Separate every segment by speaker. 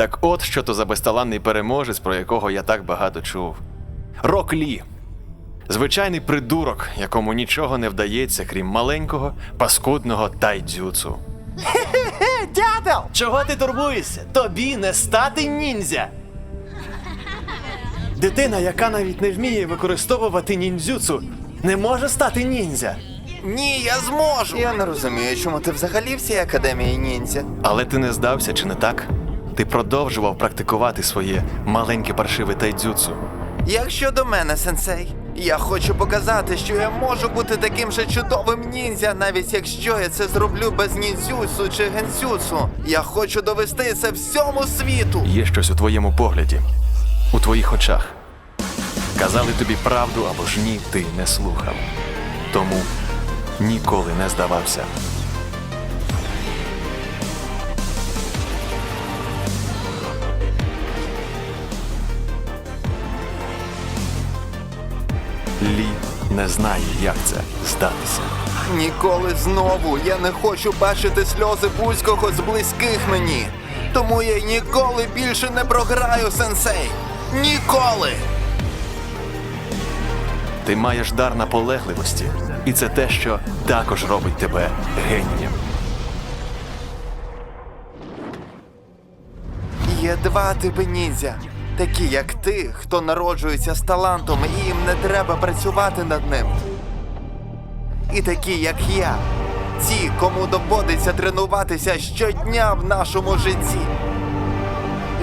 Speaker 1: Так от що то за безталанний переможець, про якого я так багато чув. Рок Лі. Звичайний придурок, якому нічого не вдається, крім маленького, паскудного тайдзюцу.
Speaker 2: Е, дятел!
Speaker 3: Чого ти турбуєшся? Тобі не стати ніндзя. Дитина, яка навіть не вміє використовувати ніндзюцу, не може стати ніндзя.
Speaker 2: Ні, я зможу. Я не розумію, чому ти взагалі в цій академії ніндзя.
Speaker 1: Але ти не здався, чи не так? Ти продовжував практикувати своє маленьке паршиве тайдзюцу.
Speaker 2: Як щодо мене, сенсей, я хочу показати, що я можу бути таким же чудовим ніндзя, навіть якщо я це зроблю без ніндзюсу чи генсюсу. Я хочу довести це всьому світу.
Speaker 1: Є щось у твоєму погляді, у твоїх очах. Казали тобі правду або ж ні, ти не слухав. Тому ніколи не здавався. Лі не знає, як це здатися.
Speaker 2: Ніколи знову я не хочу бачити сльози будь-кого з близьких мені. Тому я ніколи більше не програю, сенсей. Ніколи!
Speaker 1: Ти маєш дар наполегливості, і це те, що також робить тебе генієм.
Speaker 2: Є два типи ніндзя. Такі, як ти, хто народжується з талантом, і їм не треба працювати над ним. І такі, як я, ті, кому доводиться тренуватися щодня в нашому житті.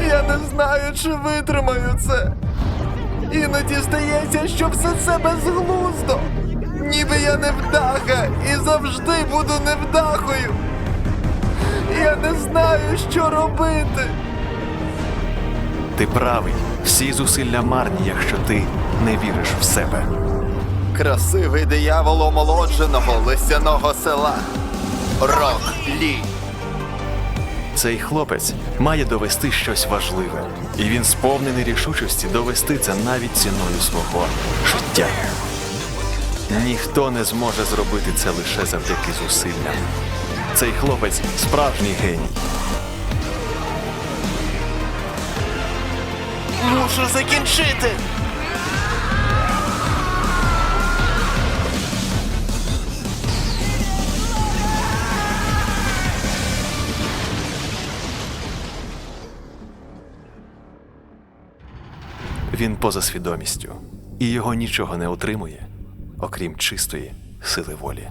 Speaker 2: Я не знаю, чи витримаю це. Іноді здається, що все це безглуздо. Ніби я невдаха і завжди буду невдахою. Я не знаю, що робити.
Speaker 1: Ти правий, всі зусилля марні, якщо ти не віриш в себе.
Speaker 2: Красивий диявол омолодженого лисяного села. Рок Лі.
Speaker 1: Цей хлопець має довести щось важливе, і він сповнений рішучості довести це навіть ціною свого життя. Ніхто не зможе зробити це лише завдяки зусиллям. Цей хлопець справжній геній.
Speaker 3: Мушу закінчити.
Speaker 1: Він поза свідомістю, і його нічого не утримує, окрім чистої сили волі.